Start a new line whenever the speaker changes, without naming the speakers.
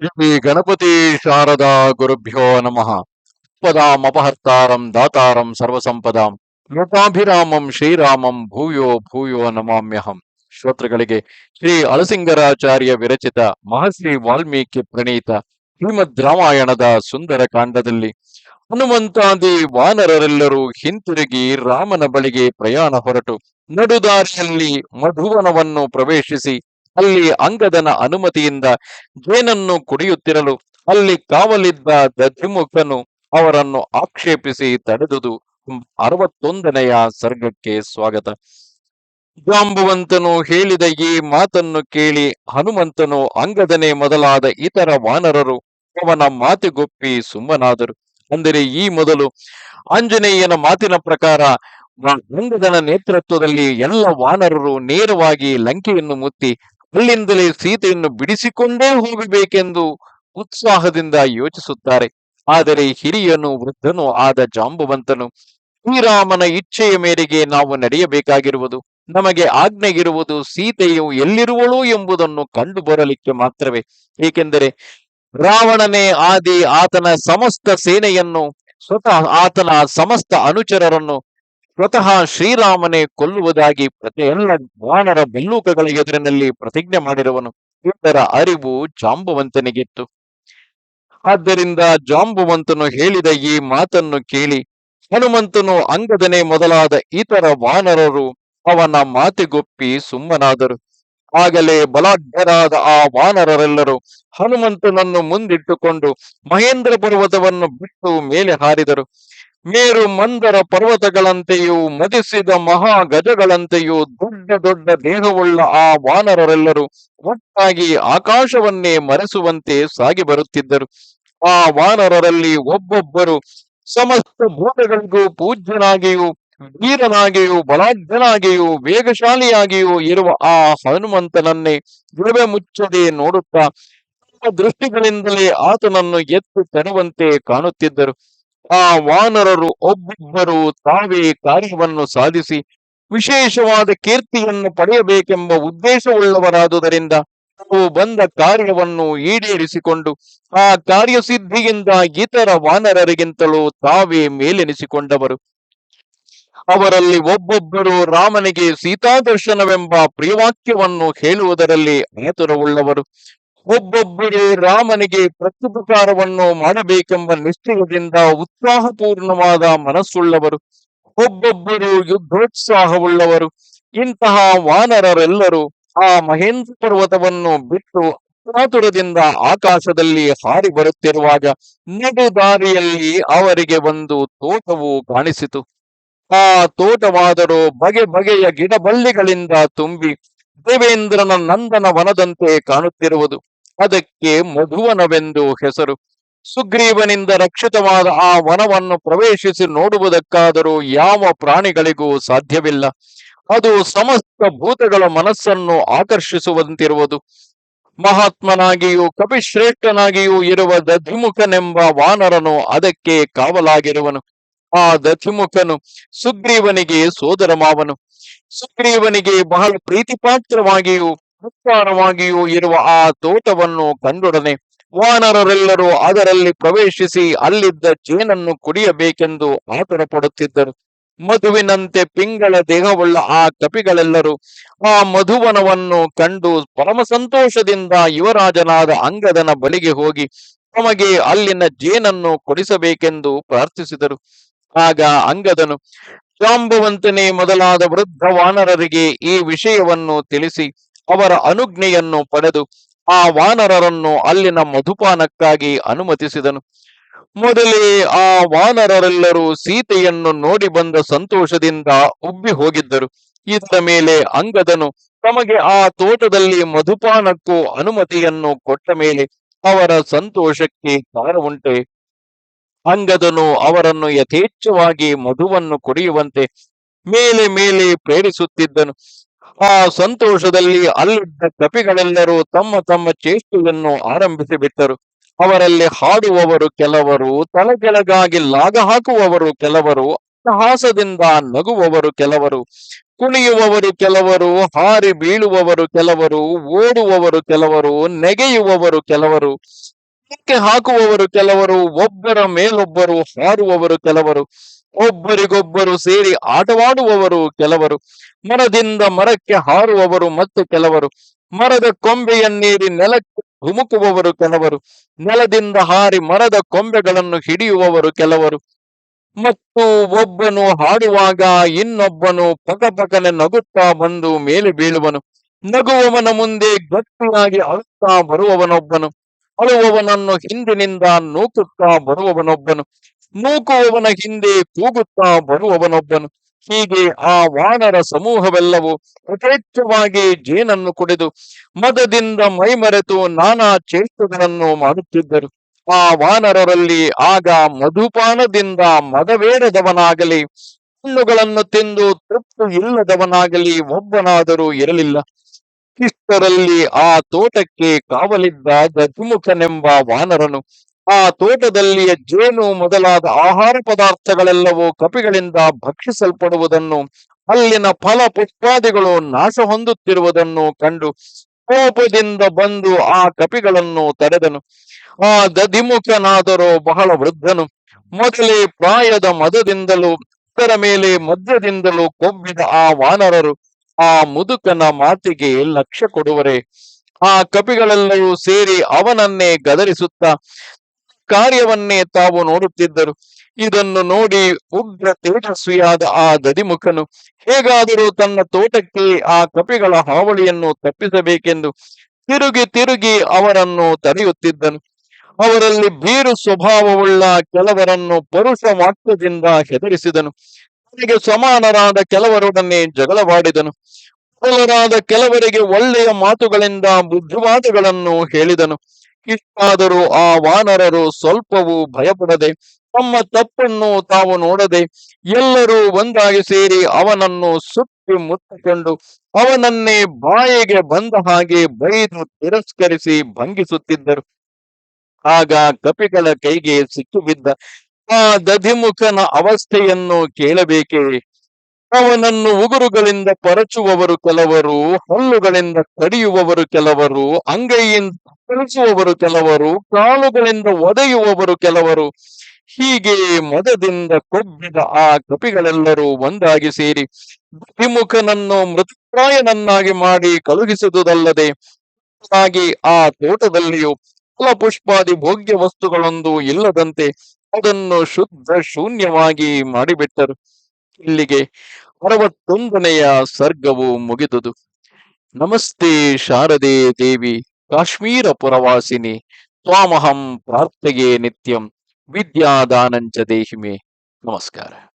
ಶ್ರೀ ಗಣಪತಿ ಶಾರದಾ ಗುರುಭ್ಯೋ ನಮಃ. ಪದಾಂ ಅಪಹರ್ತಾರಂ ದಾತಾರಂ ಸರ್ವಸಂಪದಾಂ. ಲೋಕಾಭಿರಾಮಂ ಶ್ರೀರಾಮಂ ಭೂಯೋ ಭೂಯೋ ನಮಾಮ್ಯಹಂ. ಶ್ರೋತೃಗಳಿಗೆ ಶ್ರೀ ಅಳಸಿಂಗರಾಚಾರ್ಯ ವಿರಚಿತ ಮಹರ್ಷಿ ವಾಲ್ಮೀಕಿ ಪ್ರಣೀತ ಶ್ರೀಮದ್ ರಾಮಾಯಣದ ಸುಂದರ ಕಾಂಡದಲ್ಲಿ ಹನುಮಂತಾದಿ ವಾನರರೆಲ್ಲರೂ ಹಿಂತಿರುಗಿ ರಾಮನ ಬಳಿಗೆ ಪ್ರಯಾಣ ಹೊರಟು. ನಡುದಾರಿಯಲ್ಲಿ ಮಧುವನವನ್ನು ಪ್ರವೇಶಿಸಿ ಅಲ್ಲಿ ಅಂಗದನ ಅನುಮತಿಯಿಂದ ಜೇನನ್ನು ಕುಡಿಯುತ್ತಿರಲು, ಅಲ್ಲಿ ಕಾವಲಿದ್ದ ದಧಿಮುಖನು ಅವರನ್ನು ಆಕ್ಷೇಪಿಸಿ ತಡೆದುದು. ಅರವತ್ತೊಂದನೆಯ ಸರ್ಗಕ್ಕೆ ಸ್ವಾಗತ. ಜಾಂಬುವಂತನು ಹೇಳಿದ ಈ ಮಾತನ್ನು ಕೇಳಿ ಹನುಮಂತನು ಅಂಗದನೆ ಮೊದಲಾದ ಇತರ ವಾನರರು ಅವನ ಮಾತಿಗೊಪ್ಪಿ ಸುಮ್ಮನಾದರು. ಅಂದರೆ ಈ ಮೊದಲು ಆಂಜನೇಯನ ಮಾತಿನ ಪ್ರಕಾರ ಅಂಗದನ ನೇತೃತ್ವದಲ್ಲಿ ಎಲ್ಲ ವಾನರರು ನೇರವಾಗಿ ಲಂಕೆಯನ್ನು ಮುತ್ತಿ ಅಲ್ಲಿಂದಲೇ ಸೀತೆಯನ್ನು ಬಿಡಿಸಿಕೊಂಡೇ ಹೋಗಬೇಕೆಂದು ಉತ್ಸಾಹದಿಂದ ಯೋಚಿಸುತ್ತಾರೆ. ಆದರೆ ಹಿರಿಯನು ವೃದ್ಧನು ಆದ ಜಾಂಬುವಂತನು, ಶ್ರೀರಾಮನ ಇಚ್ಛೆಯ ಮೇರೆಗೆ ನಾವು ನಡೆಯಬೇಕಾಗಿರುವುದು, ನಮಗೆ ಆಜ್ಞೆಗಿರುವುದು ಸೀತೆಯು ಎಲ್ಲಿರುವಳು ಎಂಬುದನ್ನು ಕಂಡು ಬರಲಿಕ್ಕೆ ಮಾತ್ರವೇ. ಏಕೆಂದರೆ ರಾವಣನೇ ಆದಿ ಆತನ ಸಮಸ್ತ ಸೇನೆಯನ್ನು, ಸ್ವತಃ ಆತನ ಸಮಸ್ತ ಅನುಚರರನ್ನು ಸ್ವತಃ ಶ್ರೀರಾಮನೇ ಕೊಲ್ಲುವುದಾಗಿ ಎಲ್ಲ ವಾನರ ಬೆಲ್ಲೂಕಗಳ ಎದುರಿನಲ್ಲಿ ಪ್ರತಿಜ್ಞೆ ಮಾಡಿರುವನು. ಇದರ ಅರಿವು ಜಾಂಬುವಂತನಿಗಿತ್ತು. ಆದ್ದರಿಂದ ಜಾಂಬುವಂತನು ಹೇಳಿದ ಈ ಮಾತನ್ನು ಕೇಳಿ, ಹನುಮಂತನು ಅಂಗದನೆ ಮೊದಲಾದ ಇತರ ವಾನರರು ಅವನ ಮಾತಿಗೊಪ್ಪಿ ಸುಮ್ಮನಾದರು. ಆಗಲೇ ಬಲಾಢ್ಯರಾದ ಆ ವಾನರರೆಲ್ಲರೂ ಹನುಮಂತನನ್ನು ಮುಂದಿಟ್ಟುಕೊಂಡು ಮಹೇಂದ್ರ ಪರ್ವತವನ್ನು ಬಿಟ್ಟು ಮೇಲೆ ಹಾರಿದರು. ಮೇರು ಮಂದರ ಪರ್ವತಗಳಂತೆಯೂ, ಮದಿಸಿದ ಮಹಾ ಗಜಗಳಂತೆಯೂ ದೊಡ್ಡ ದೊಡ್ಡ ದೇಹವುಳ್ಳ ಆ ವಾನರರೆಲ್ಲರೂ ಒಟ್ಟಾಗಿ ಆಕಾಶವನ್ನೇ ಮರೆಸುವಂತೆ ಸಾಗಿ ಬರುತ್ತಿದ್ದರು. ಆ ವಾನರರಲ್ಲಿ ಒಬ್ಬೊಬ್ಬರು ಸಮಸ್ತ ಭೂತಗಳಿಗೂ ಪೂಜ್ಯನಾಗಿಯೂ, ವೀರನಾಗಿಯೂ, ಬಲಾಢ್ಯನಾಗಿಯೂ, ವೇಗಶಾಲಿಯಾಗಿಯೂ ಇರುವ ಆ ಹನುಮಂತನನ್ನೇ ಗಿಡವೆ ಮುಚ್ಚದೆ ನೋಡುತ್ತಾ ದೃಷ್ಟಿಗಳಿಂದಲೇ ಆತನನ್ನು ಎತ್ತು ತರುವಂತೆ ಕಾಣುತ್ತಿದ್ದರು. ಆ ವಾನರರು ಒಬ್ಬೊಬ್ಬರು ತಾವೇ ಕಾರ್ಯವನ್ನು ಸಾಧಿಸಿ ವಿಶೇಷವಾದ ಕೀರ್ತಿಯನ್ನು ಪಡೆಯಬೇಕೆಂಬ ಉದ್ದೇಶವುಳ್ಳವರಾದುದರಿಂದ ತಾವು ಬಂದ ಕಾರ್ಯವನ್ನು ಈಡೇರಿಸಿಕೊಂಡು ಆ ಕಾರ್ಯಸಿದ್ಧಿಯಿಂದ ಇತರ ವಾನರರಿಗಿಂತಲೂ ತಾವೇ ಮೇಲೆನಿಸಿಕೊಂಡವರು. ಅವರಲ್ಲಿ ಒಬ್ಬೊಬ್ಬರು ರಾಮನಿಗೆ ಸೀತಾದರ್ಶನವೆಂಬ ಪ್ರಿಯವಾಕ್ಯವನ್ನು ಹೇಳುವುದರಲ್ಲಿ ಆತುರವುಳ್ಳವರು. ಒಬ್ಬೊಬ್ಬರು ರಾಮನಿಗೆ ಪ್ರತ್ಯುಪಕಾರವನ್ನು ಮಾಡಬೇಕೆಂಬ ನಿಶ್ಚಯದಿಂದ ಉತ್ಸಾಹಪೂರ್ಣವಾದ ಮನಸ್ಸುಳ್ಳವರು, ಒಬ್ಬೊಬ್ಬರು ಯುದ್ಧೋತ್ಸಾಹವುಳ್ಳವರು, ಇಂತಹ ವಾನರರೆಲ್ಲರೂ ಆ ಮಹೇಂದ್ರ ಪರ್ವತವನ್ನು ಬಿಟ್ಟು ಆತುರದಿಂದ ಆಕಾಶದಲ್ಲಿ ಹಾರಿ ಬರುತ್ತಿರುವಾಗ ನಡು ದಾರಿಯಲ್ಲಿ ಅವರಿಗೆ ಒಂದು ತೋಟವು ಕಾಣಿಸಿತು. ಆ ತೋಟವಾದರೂ ಬಗೆ ಬಗೆಯ ಗಿಡಬಳ್ಳಿಗಳಿಂದ ತುಂಬಿ ದೇವೇಂದ್ರನ ನಂದನ ವನದಂತೆ ಕಾಣುತ್ತಿರುವುದು. ಅದಕ್ಕೆ ಮಧುವನವೆಂದು ಹೆಸರು. ಸುಗ್ರೀವನಿಂದ ರಕ್ಷಿತವಾದ ಆ ವನವನ್ನು ಪ್ರವೇಶಿಸಿ ನೋಡುವುದಕ್ಕಾದರೂ ಯಾವ ಪ್ರಾಣಿಗಳಿಗೂ ಸಾಧ್ಯವಿಲ್ಲ. ಅದು ಸಮಸ್ತ ಭೂತಗಳ ಮನಸ್ಸನ್ನು ಆಕರ್ಷಿಸುವಂತಿರುವುದು. ಮಹಾತ್ಮನಾಗಿಯೂ ಕವಿಶ್ರೇಷ್ಠನಾಗಿಯೂ ಇರುವ ದಧಿಮುಖನೆಂಬ ವಾನರನು ಅದಕ್ಕೆ ಕಾವಲಾಗಿರುವನು. ಆ ದಧಿಮುಖನು ಸುಗ್ರೀವನಿಗೆ ಸೋದರ ಮಾವನು ಸುಗ್ರೀವನಿಗೆ ಬಹಳ ಪ್ರೀತಿಪಾತ್ರವಾಗಿಯೂ ಉತ್ಸಾರವಾಗಿಯೂ ಇರುವ ಆ ತೋಟವನ್ನು ಕಂಡೊಡನೆ. ವಾನರರೆಲ್ಲರೂ ಅದರಲ್ಲಿ ಪ್ರವೇಶಿಸಿ ಅಲ್ಲಿದ್ದ ಜೇನನ್ನು ಕುಡಿಯಬೇಕೆಂದು ಆತುರ ಪಡುತ್ತಿದ್ದರು ಮಧುವಿನಂತೆ ಪಿಂಗಳ ದೇಹವುಳ್ಳ ಆ ಕಪಿಗಳೆಲ್ಲರೂ ಆ ಮಧುವನವನ್ನು ಕಂಡು ಪರಮ ಸಂತೋಷದಿಂದ ಯುವರಾಜನಾದ ಅಂಗದನ ಬಳಿಗೆ ಹೋಗಿ ತಮಗೆ ಅಲ್ಲಿನ ಜೇನನ್ನು ಕೊಡಿಸಬೇಕೆಂದು ಪ್ರಾರ್ಥಿಸಿದರು. ಆಗ ಅಂಗದನು, ಜಾಂಬುವಂತನೇ ಮೊದಲಾದ ವೃದ್ಧ ವಾನರರಿಗೆ ಈ ವಿಷಯವನ್ನು ತಿಳಿಸಿ. ಅವರ ಅನುಜ್ಞೆಯನ್ನು ಪಡೆದು ಆ ವಾನರರನ್ನು ಅಲ್ಲಿನ ಮಧುಪಾನಕ್ಕಾಗಿ ಅನುಮತಿಸಿದನು. ಮೊದಲೇ ಆ ವಾನರರೆಲ್ಲರೂ ಸೀತೆಯನ್ನು ನೋಡಿ ಬಂದ ಸಂತೋಷದಿಂದ ಉಬ್ಬಿ ಹೋಗಿದ್ದರು. ಇದರ ಮೇಲೆ ಅಂಗದನು ತಮಗೆ ಆ ತೋಟದಲ್ಲಿ ಮಧುಪಾನಕ್ಕೂ ಅನುಮತಿಯನ್ನು ಕೊಟ್ಟ ಮೇಲೆ ಅವರ ಸಂತೋಷಕ್ಕೆ ಕಾರಣವುಂಟೆ. ಅಂಗದನು ಅವರನ್ನು ಯಥೇಚ್ಛವಾಗಿ ಮಧುವನ್ನು ಕುಡಿಯುವಂತೆ ಮೇಲೆ ಮೇಲೆ ಪ್ರೇರಿಸುತ್ತಿದ್ದನು. ಆ ಸಂತೋಷದಲ್ಲಿ ಅಲ್ಲಿದ್ದ ಕಪಿಗಳೆಲ್ಲರೂ ತಮ್ಮ ತಮ್ಮ ಚೇಷ್ಟೆಯನ್ನು ಆರಂಭಿಸಿ ಬಿಟ್ಟರು. ಅವರಲ್ಲಿ ಹಾಡುವವರು ಕೆಲವರು, ತಲೆಕೆಳಗಾಗಿ ಲಾಗ ಹಾಕುವವರು ಕೆಲವರು, ಅಟ್ಟಹಾಸದಿಂದ ನಗುವವರು ಕೆಲವರು, ಕುಣಿಯುವವರು ಕೆಲವರು, ಹಾರಿ ಬೀಳುವವರು ಕೆಲವರು, ಓಡುವವರು ಕೆಲವರು, ನೆಗೆಯುವವರು ಕೆಲವರು ಹಾಕುವವರು ಕೆಲವರು, ಒಬ್ಬರ ಮೇಲೊಬ್ಬರು ಹಾರುವವರು ಕೆಲವರು. ಒಬ್ಬರಿಗೊಬ್ಬರು ಸೇರಿ ಆಟವಾಡುವವರು ಕೆಲವರು, ಮರದಿಂದ ಮರಕ್ಕೆ ಹಾರುವವರು ಮತ್ತು ಕೆಲವರು, ಮರದ ಕೊಂಬೆಯನ್ನೇರಿ ನೆಲಕ್ಕೆ ಧುಮುಕುವವರು ಕೆಲವರು, ನೆಲದಿಂದ ಹಾರಿ ಮರದ ಕೊಂಬೆಗಳನ್ನು ಹಿಡಿಯುವವರು ಕೆಲವರು. ಮತ್ತು ಒಬ್ಬನು ಹಾಡುವಾಗ ಇನ್ನೊಬ್ಬನು ಪಕಪಕನೆ ನಗುತ್ತಾ ಬಂದು ಮೇಲೆ ಬೀಳುವನು. ನಗುವವನ ಮುಂದೆ ಗಟ್ಟಿಯಾಗಿ ಅಳುತ್ತಾ ಬರುವವನೊಬ್ಬನು. ಅಳುವವನನ್ನು ಹಿಂದಿನಿಂದ ನೂಕುತ್ತಾ ಬರುವವನೊಬ್ಬನು. ನೂಕುವವನ ಹಿಂದೆ ಕೂಗುತ್ತಾ ಬರುವವನೊಬ್ಬನು. ಹೀಗೆ ಆ ವಾನರ ಸಮೂಹವೆಲ್ಲವೂ ಯಥೇಚ್ಛವಾಗಿ ಜೇನನ್ನು ಕುಡಿದು ಮದದಿಂದ ಮೈಮರೆತು ನಾನಾ ಚೇಷ್ಟೆಗಳನ್ನು ಮಾಡುತ್ತಿದ್ದರು. ಆ ವಾನರರಲ್ಲಿ ಆಗ ಮಧುಪಾನದಿಂದ ಮದವೇರದವನಾಗಲಿ ಹಣ್ಣುಗಳನ್ನು ತಿಂದು ತೃಪ್ತಿ ಇಲ್ಲದವನಾಗಲಿ ಒಬ್ಬನಾದರೂ ಇರಲಿಲ್ಲ. ಇಷ್ಟರಲ್ಲಿ ಆ ತೋಟಕ್ಕೆ ಕಾವಲಿದ್ದ ಗಜಮುಖನೆಂಬ ವಾನರನು ಆ ತೋಟದಲ್ಲಿಯ ಜೇನು ಮೊದಲಾದ ಆಹಾರ ಪದಾರ್ಥಗಳೆಲ್ಲವೂ ಕಪಿಗಳಿಂದ ಭಕ್ಷಿಸಲ್ಪಡುವುದನ್ನು, ಅಲ್ಲಿನ ಫಲ ಪುಷ್ಪಾದಿಗಳು ನಾಶ ಹೊಂದುತ್ತಿರುವುದನ್ನು ಕಂಡು ಕೋಪದಿಂದ ಬಂದು ಆ ಕಪಿಗಳನ್ನು ತಡೆದನು ಆ ದಧಿಮುಖನಾದರೂ ಬಹಳ ವೃದ್ಧನು. ಮೊದಲೇ ಪ್ರಾಯದ ಮದದಿಂದಲೂ ಅದರ ಮೇಲೆ ಮದ್ಯದಿಂದಲೂ ಕೊಬ್ಬಿದ ಆ ವಾನರರು ಆ ಮುದುಕನ ಮಾತಿಗೆ ಲಕ್ಷ್ಯ ಕೊಡುವರೆ. ಆ ಕಪಿಗಳೆಲ್ಲವೂ ಸೇರಿ ಅವನನ್ನೇ ಗದರಿಸುತ್ತಾ ಕಾರ್ಯವನ್ನೇ ತಾವು ನೋಡುತ್ತಿದ್ದರು. ಇದನ್ನು ನೋಡಿ ಉಗ್ರ ತೇಜಸ್ವಿಯಾದ ಆ ದದಿಮುಖನು ಹೇಗಾದರೂ ತನ್ನ ತೋಟಕ್ಕೆ ಆ ಕಪಿಗಳ ಹಾವಳಿಯನ್ನು ತಪ್ಪಿಸಬೇಕೆಂದು ತಿರುಗಿ ತಿರುಗಿ ಅವರನ್ನು ತಡೆಯುತ್ತಿದ್ದನು. ಅವರಲ್ಲಿ ಬೀರು ಸ್ವಭಾವವುಳ್ಳ ಕೆಲವರನ್ನು ಪರುಷ ವಾಕ್ಯದಿಂದ ಹೆದರಿಸಿದನು. ಅವರಿಗೆ ಸಮಾನರಾದ ಕೆಲವರೊಡನೆ ಜಗಳವಾಡಿದನು. ಕೆಲವರಿಗೆ ಒಳ್ಳೆಯ ಮಾತುಗಳಿಂದ ಬುದ್ಧಿವಾದಗಳನ್ನು ಹೇಳಿದನು. ಇಷ್ಟಾದರೂ ಆ ವಾನರರು ಸ್ವಲ್ಪವೂ ಭಯಪಡದೆ ತಮ್ಮ ತಪ್ಪನ್ನು ತಾವು ನೋಡದೆ ಎಲ್ಲರೂ ಒಂದಾಗಿ ಸೇರಿ ಅವನನ್ನು ಸುತ್ತಿ ಮುತ್ತಿಕೊಂಡು ಅವನನ್ನೇ ಬಾಯಿಗೆ ಬಂದ ಹಾಗೆ ಬೈದು ತಿರಸ್ಕರಿಸಿ ಭಂಗಿಸುತ್ತಿದ್ದರು. ಆಗ ಕಪಿಗಳ ಕೈಗೆ ಸಿಕ್ಕಿಬಿದ್ದ ಆ ದಧಿಮುಖನ ಅವಸ್ಥೆಯನ್ನು ಕೇಳಬೇಕೇ? ಅವನನ್ನು ಉಗುರುಗಳಿಂದ ಪರಚುವವರು ಕೆಲವರು, ಹಲ್ಲುಗಳಿಂದ ಕಡಿಯುವವರು ಕೆಲವರು, ಅಂಗೈಯಿಂದ ಕಳಿಸುವವರು ಕೆಲವರು, ಕಾಲುಗಳಿಂದ ಒದೆಯುವವರು ಕೆಲವರು. ಹೀಗೆ ಮದದಿಂದ ಕೊಬ್ಬಿದ ಆ ಕಪಿಗಳೆಲ್ಲರೂ ಒಂದಾಗಿ ಸೇರಿ ವಿಮುಖನನ್ನು ಮೃತಪ್ರಾಯನನ್ನಾಗಿ ಮಾಡಿ ಕಳುಹಿಸುವುದಲ್ಲದೆ ಹಾಗೆ ಆ ತೋಟದಲ್ಲಿಯೂ ಫಲಪುಷ್ಪಾದಿ ಭೋಗ್ಯ ವಸ್ತುಗಳೊಂದು ಇಲ್ಲದಂತೆ ಅದನ್ನು ಶುದ್ಧ ಶೂನ್ಯವಾಗಿ ಮಾಡಿಬಿಟ್ಟರು. ಇಲ್ಲಿಗೆ ಅರವತ್ತೊಂದನೆಯ ಸರ್ಗವು ಮುಗಿದುದು. ನಮಸ್ತೆ ಶಾರದೆ ದೇವಿ, ಕಾಶ್ಮೀರ ಪುರವಾಸಿನಿ, ತ್ವಾಮಹಂ ಪ್ರಾರ್ಥೆಯೇ ನಿತ್ಯಂ, ವಿದ್ಯಾದಾನಂಚ ದೇಹಿಮೆ. ನಮಸ್ಕಾರ.